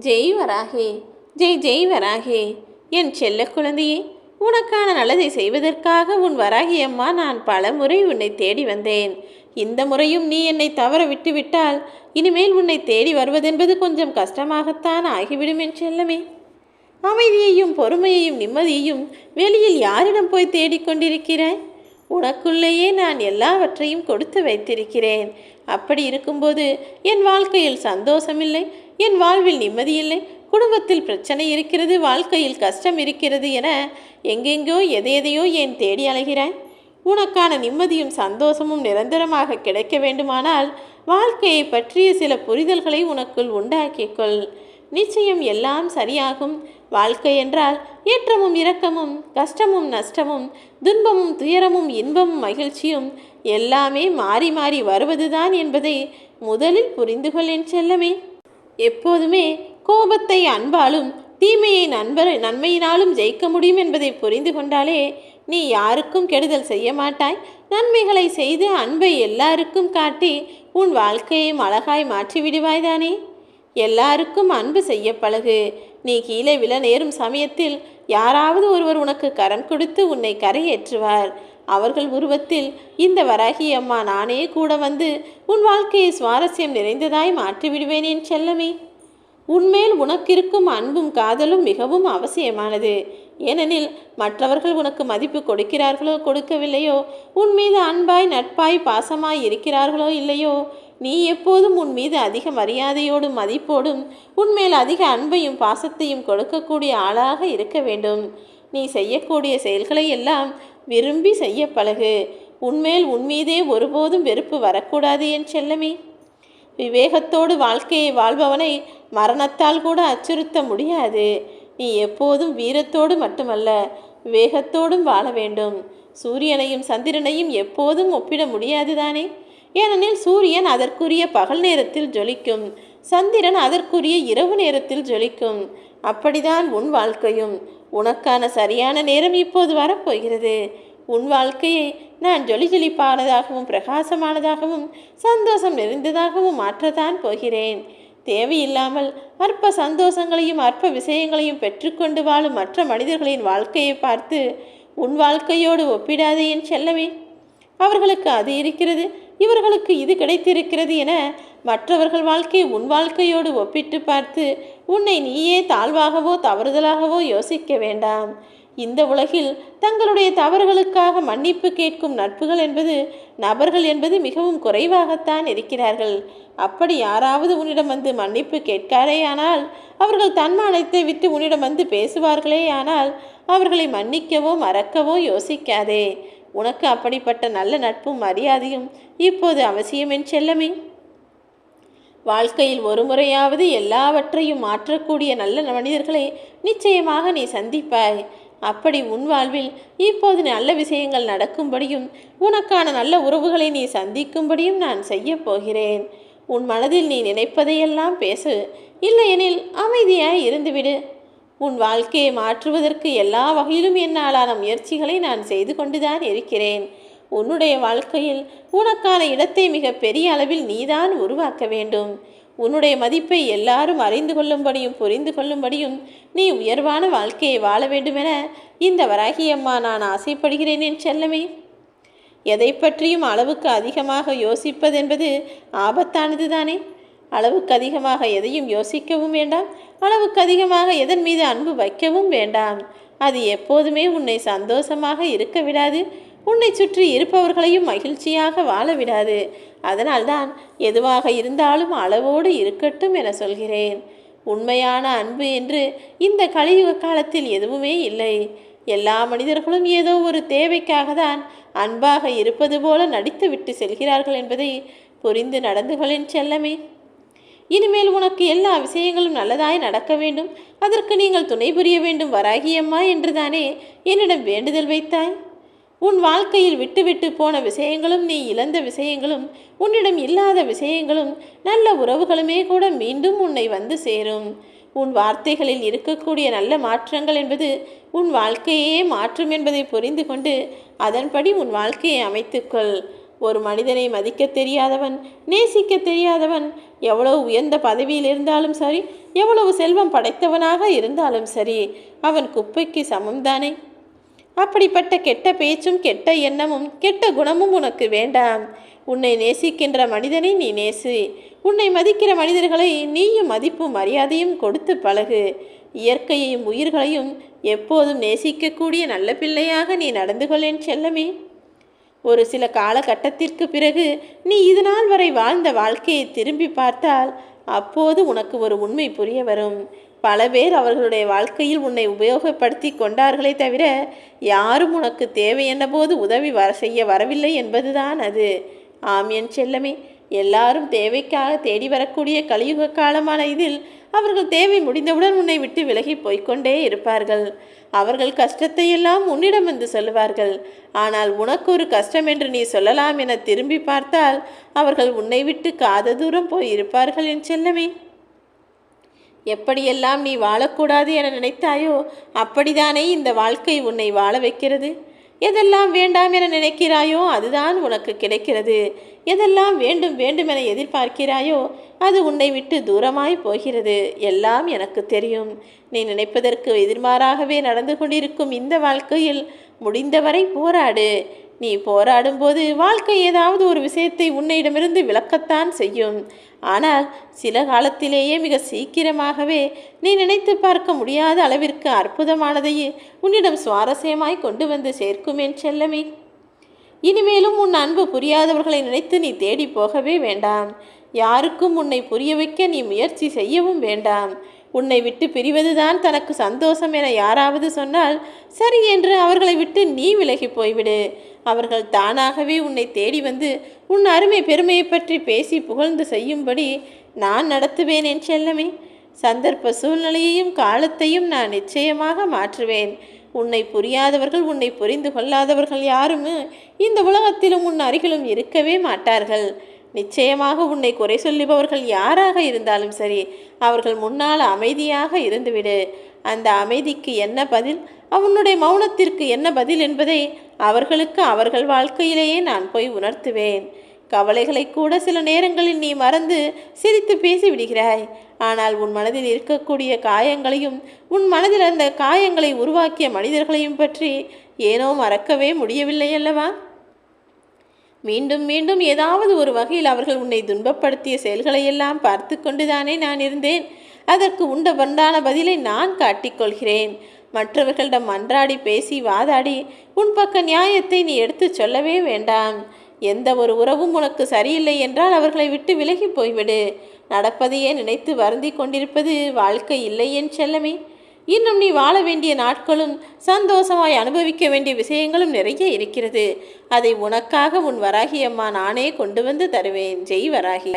ஜெய் வராகே ஜெய் ஜெய் வராகே என் செல்ல குழந்தையே உனக்கான நல்லதை செய்வதற்காக உன் வராகி அம்மா நான் பல முறை உன்னை தேடி வந்தேன். இந்த முறையும் நீ என்னை தவற விட்டுவிட்டால் இனிமேல் உன்னை தேடி வருவதென்பது கொஞ்சம் கஷ்டமாகத்தான் ஆகிவிடும் என் செல்லமே. அமைதியையும் பொறுமையையும் நிம்மதியையும் வெளியில் யாரிடம் போய் தேடிக்கொண்டிருக்கிறாய்? உனக்குள்ளேயே நான் எல்லாவற்றையும் கொடுத்து வைத்திருக்கிறேன். அப்படி இருக்கும்போது என் வாழ்க்கையில் சந்தோஷமில்லை என் வாழ்வில் நிம்மதியில்லை குடும்பத்தில் பிரச்சனை இருக்கிறது வாழ்க்கையில் கஷ்டம் இருக்கிறது என எங்கெங்கோ எதையெதையோ ஏன் தேடி அலைகிறாய்? உனக்கான நிம்மதியும் சந்தோஷமும் நிரந்தரமாக கிடைக்க வேண்டுமானால் வாழ்க்கையை பற்றிய சில புரிதல்களை உனக்குள் உண்டாக்கிக்கொள் நிச்சயம் எல்லாம் சரியாகும். வாழ்க்கை என்றால் ஏற்றமும் இரக்கமும் கஷ்டமும் நஷ்டமும் துன்பமும் துயரமும் இன்பமும் மகிழ்ச்சியும் எல்லாமே மாறி மாறி வருவதுதான் என்பதை முதலில் புரிந்து என் செல்லமே. எப்போதுமே கோபத்தை அன்பாலும் தீமையை நண்பர் நன்மையினாலும் ஜெயிக்க முடியும் என்பதை புரிந்து கொண்டாலே நீ யாருக்கும் கெடுதல் செய்ய மாட்டாய். நன்மைகளை செய்து அன்பை எல்லாருக்கும் காட்டி உன் வாழ்க்கையை அழகாய் மாற்றி விடுவாய்தானே எல்லாருக்கும் அன்பு செய்ய பழகு. நீ கீழே விழ நேரும் சமயத்தில் யாராவது ஒருவர் உனக்கு கரம் கொடுத்து உன்னை கரையேற்றுவார். அவர்கள் உருவத்தில் இந்த வராகி அம்மா நானே கூட வந்து உன் வாழ்க்கையை சுவாரஸ்யம் நிறைந்ததாய் மாற்றிவிடுவேன் என் செல்லமே. உன்மேல் உனக்கிருக்கும் அன்பும் காதலும் மிகவும் அவசியமானது. ஏனெனில் மற்றவர்கள் உனக்கு மதிப்பு கொடுக்கிறார்களோ கொடுக்கவில்லையோ உன் மீது அன்பாய் நட்பாய் பாசமாய் இருக்கிறார்களோ இல்லையோ நீ எப்போதும் உன் மீது அதிக மரியாதையோடும் மதிப்போடும் உன்மேல் அதிக அன்பையும் பாசத்தையும் கொடுக்கக்கூடிய ஆளாக இருக்க வேண்டும். நீ செய்யக்கூடிய செயல்களை எல்லாம் விரும்பி செய்ய பழகு. உன்மேல் உன்மீதே ஒருபோதும் வெறுப்பு வரக்கூடாது என் செல்லமே. விவேகத்தோடு வாழ்க்கையை வாழ்பவனை மரணத்தால் கூட அச்சுறுத்த முடியாது. நீ எப்போதும் வீரத்தோடு மட்டுமல்ல விவேகத்தோடும் வாழ வேண்டும். சூரியனையும் சந்திரனையும் எப்போதும் ஒப்பிட முடியாதுதானே ஏனெனில் சூரியன் அதற்குரிய பகல் நேரத்தில் ஜொலிக்கும் சந்திரன் அதற்குரிய இரவு நேரத்தில் ஜொலிக்கும். அப்படிதான் உன் வாழ்க்கையும். உனக்கான சரியான நேரம் இப்போது வரப்போகிறது. உன் வாழ்க்கையை நான் ஜொலி ஜொலிப்பானதாகவும் பிரகாசமானதாகவும் சந்தோஷம் நிறைந்ததாகவும் மாற்றத்தான் போகிறேன். தேவையில்லாமல் அற்ப சந்தோஷங்களையும் அற்ப விஷயங்களையும் பெற்றுக்கொண்டு வாழும் மற்ற மனிதர்களின் வாழ்க்கையை பார்த்து உன் வாழ்க்கையோடு ஒப்பிடாதே என் செல்லவே அவர்களுக்கு அது இருக்கிறது. இவர்களுக்கு இது கிடைத்திருக்கிறது என மற்றவர்கள் வாழ்க்கை உன் வாழ்க்கையோடு ஒப்பிட்டு பார்த்து உன்னை நீயே தாழ்வாகவோ தவறுதலாகவோ யோசிக்க வேண்டாம். இந்த உலகில் தங்களுடைய தவறுகளுக்காக மன்னிப்பு கேட்கும் நட்புகள் என்பது நபர்கள் என்பது மிகவும் குறைவாகத்தான் இருக்கிறார்கள். அப்படி யாராவது உன்னிடம் வந்து மன்னிப்பு கேட்காரேயானால் அவர்கள் தன்மானத்தை விட்டு உன்னிடம் வந்து பேசுவார்களேயானால் அவர்களை மன்னிக்கவோ மறக்கவோ யோசிக்காதே. உனக்கு அப்படிப்பட்ட நல்ல நட்பும் மரியாதையும் இப்போது அவசியம் என் செல்லமே. வாழ்க்கையில் ஒரு முறையாவது எல்லாவற்றையும் மாற்றக்கூடிய நல்ல மனிதர்களை நிச்சயமாக நீ சந்திப்பாய். அப்படி உன் வாழ்வில் இப்போது நல்ல விஷயங்கள் நடக்கும்படியும் உனக்கான நல்ல உறவுகளை நீ சந்திக்கும்படியும் நான் செய்யப் போகிறேன். உன் மனதில் நீ நினைப்பதையெல்லாம் பேசு. இல்லையெனில் அமைதியாய் இருந்துவிடு. உன் வாழ்க்கையை மாற்றுவதற்கு எல்லா வகையிலும் என்னாலான முயற்சிகளை நான் செய்து கொண்டுதான் இருக்கிறேன். உன்னுடைய வாழ்க்கையில் உனக்கான இடத்தை மிக பெரிய அளவில் நீதான் உருவாக்க வேண்டும். உன்னுடைய மதிப்பை எல்லாரும் அறிந்து கொள்ளும்படியும் புரிந்து கொள்ளும்படியும் நீ உயர்வான வாழ்க்கையை வாழ வேண்டுமென இந்த வராகி அம்மா நான் ஆசைப்படுகிறேன் என் செல்லமே. எதை பற்றியும் அளவுக்கு அதிகமாக யோசிப்பதென்பது ஆபத்தானது தானே அளவுக்கு அதிகமாக எதையும் யோசிக்கவும் வேண்டாம். அளவுக்கு அதிகமாக எதன் மீது அன்பு வைக்கவும் வேண்டாம். அது எப்போதுமே உன்னை சந்தோஷமாக இருக்க விடாது. உன்னை சுற்றி இருப்பவர்களையும் மகிழ்ச்சியாக வாழ விடாது. அதனால்தான் எதுவாக இருந்தாலும் அளவோடு இருக்கட்டும் என சொல்கிறேன். உண்மையான அன்பு என்று இந்த கலியுக காலத்தில் எதுவுமே இல்லை. எல்லா மனிதர்களும் ஏதோ ஒரு தேவைக்காக தான் அன்பாக இருப்பது போல நடித்துவிட்டு செல்கிறார்கள் என்பதை புரிந்து நடந்து கொள்ளின் செல்லமே. இனிமேல் உனக்கு எல்லா விஷயங்களும் நல்லதாய் நடக்க வேண்டும். அதற்கு நீங்கள் துணை புரிய வேண்டும். வராகியம்மா என்றுதானே என்னிடம் வேண்டுதல் வைத்தாய்? உன் வாழ்க்கையில் விட்டுவிட்டு போன விஷயங்களும் நீ இழந்த விஷயங்களும் உன்னிடம் இல்லாத விஷயங்களும் நல்ல உறவுகளுமே கூட மீண்டும் உன்னை வந்து சேரும். உன் வார்த்தைகளில் இருக்கக்கூடிய நல்ல மாற்றங்கள் என்பது உன் வாழ்க்கையே மாற்றும் என்பதை புரிந்து கொண்டு அதன்படி உன் வாழ்க்கையை அமைத்துக்கொள். ஒரு மனிதனை மதிக்க தெரியாதவன் நேசிக்க தெரியாதவன் எவ்வளவு உயர்ந்த பதவியில் இருந்தாலும் சரி எவ்வளவு செல்வம் படைத்தவனாக இருந்தாலும் சரி அவன் குப்பைக்கு சமம்தானே? அப்படிப்பட்ட கெட்ட பேச்சும் கெட்ட எண்ணமும் கெட்ட குணமும் உனக்கு வேண்டாம். உன்னை நேசிக்கின்ற மனிதனை நீ நேசி. உன்னை மதிக்கிற மனிதர்களை நீயும் மதிப்பும் மரியாதையும் கொடுத்து பழகு. இயற்கையையும் உயிர்களையும் எப்போதும் நேசிக்கக்கூடிய நல்ல பிள்ளையாக நீ நடந்து கொள்ளேன் செல்லமே. ஒரு சில காலகட்டத்திற்கு பிறகு நீ இது நாள் வரை வாழ்ந்த வாழ்க்கையை திரும்பி பார்த்தால் அப்போது உனக்கு ஒரு உண்மை புரிய வரும். பல பேர் அவர்களுடைய வாழ்க்கையில் உன்னை உபயோகப்படுத்தி கொண்டார்களே தவிர யாரும் உனக்கு தேவையென்ன போது உதவி வர செய்ய வரவில்லை என்பதுதான் அது. ஆம் என் செல்லமே எல்லாரும் தேவைக்காக தேடி வரக்கூடிய கலியுக காலமான இதில் அவர்கள் தேவை முடிந்தவுடன் உன்னை விட்டு விலகி போய்க்கொண்டே இருப்பார்கள். அவர்கள் கஷ்டத்தையெல்லாம் உன்னிடம் வந்து சொல்லுவார்கள். ஆனால் உனக்கு ஒரு கஷ்டம் என்று நீ சொல்லலாம் என திரும்பி பார்த்தால் அவர்கள் உன்னை விட்டு காத தூரம் போய் இருப்பார்கள் என் செல்லமே. எப்படியெல்லாம் நீ வாழக்கூடாது என நினைத்தாயோ அப்படிதானே இந்த வாழ்க்கை உன்னை வாழ வைக்கிறது. எதெல்லாம் வேண்டாம் என நினைக்கிறாயோ அதுதான் உனக்கு கிடைக்கிறது. எதெல்லாம் வேண்டும் வேண்டும் என எதிர்பார்க்கிறாயோ அது உன்னை விட்டு தூரமாய் போகிறது. எல்லாம் எனக்கு தெரியும். நீ நினைப்பதற்கு எதிர்மாறாகவே நடந்து கொண்டிருக்கும் இந்த வாழ்க்கையில் முடிந்தவரை போராடு. நீ போராடும்போது வாழ்க்கை ஏதாவது ஒரு விஷயத்தை உன்னிடமிருந்து விளக்கத்தான் செய்யும். ஆனால் சில காலத்திலேயே மிக சீக்கிரமாகவே நீ நினைத்து பார்க்க முடியாத அளவிற்கு அற்புதமானதையே உன்னிடம் சுவாரஸ்யமாய் கொண்டு வந்து சேர்க்குமேன் செல்லமே. இனிமேலும் உன் அன்பு புரியாதவர்களை நினைத்து நீ தேடி போகவே வேண்டாம். யாருக்கும் உன்னை புரிய வைக்க நீ முயற்சி செய்யவும் வேண்டாம். உன்னை விட்டு பிரிவதுதான் தனக்கு சந்தோஷம் என யாராவது சொன்னால் சரி என்று அவர்களை விட்டு நீ விலகி போய்விடு. அவர்கள் தானாகவே உன்னை தேடி வந்து உன் அருமை பெருமையை பற்றி பேசி புகழ்ந்து செய்யும்படி நான் நடத்துவேன் என் செல்லமே. சந்தர்ப்ப சூழ்நிலையையும் காலத்தையும் நான் நிச்சயமாக மாற்றுவேன். உன்னை புரியாதவர்கள் உன்னை புரிந்து கொள்ளாதவர்கள் யாரும் இந்த உலகத்திலும் உன் அருகிலும் இருக்கவே மாட்டார்கள். நிச்சயமாக உன்னை குறை சொல்லுபவர்கள் யாராக இருந்தாலும் சரி அவர்கள் முன்னால் அமைதியாக இருந்துவிடு. அந்த அமைதிக்கு என்ன பதில்? அவனுடைய மௌனத்திற்கு என்ன பதில் என்பதை அவர்களுக்கு அவர்கள் வாழ்க்கையிலேயே நான் போய் உணர்த்துவேன். கவலைகளை கூட சில நேரங்களில் நீ மறந்து சிரித்து பேசி விடுகிறாய் ஆனால் உன் மனதில் இருக்கக்கூடிய காயங்களையும் உன் மனதில் அந்த காயங்களை உருவாக்கிய மனிதர்களையும் பற்றி ஏனோ மறக்கவே முடியவில்லை அல்லவா மீண்டும் மீண்டும் ஏதாவது ஒரு வகையில் அவர்கள் உன்னை துன்பப்படுத்திய செயல்களையெல்லாம் பார்த்து கொண்டுதானே நான் இருந்தேன். அதற்கு உண்ட பண்டான பதிலை நான் காட்டிக்கொள்கிறேன். மற்றவர்களிடம் மன்றாடி பேசி வாதாடி உன் பக்க நியாயத்தை நீ எடுத்துச் சொல்லவே வேண்டாம். எந்த ஒரு உறவும் உனக்கு சரியில்லை என்றால் அவர்களை விட்டு விலகி போய்விடு. நடப்பதையே நினைத்து வருந்தி கொண்டிருப்பது வாழ்க்கை இல்லை என் செல்லமே. இன்னும் நீ வாழ வேண்டிய நாட்களும் சந்தோஷமாய் அனுபவிக்க வேண்டிய விஷயங்களும் நிறைய இருக்கிறது. அதை உனக்காக உன் வராகி அம்மா நானே கொண்டு வந்து தருவேன். ஜெய் வராகி.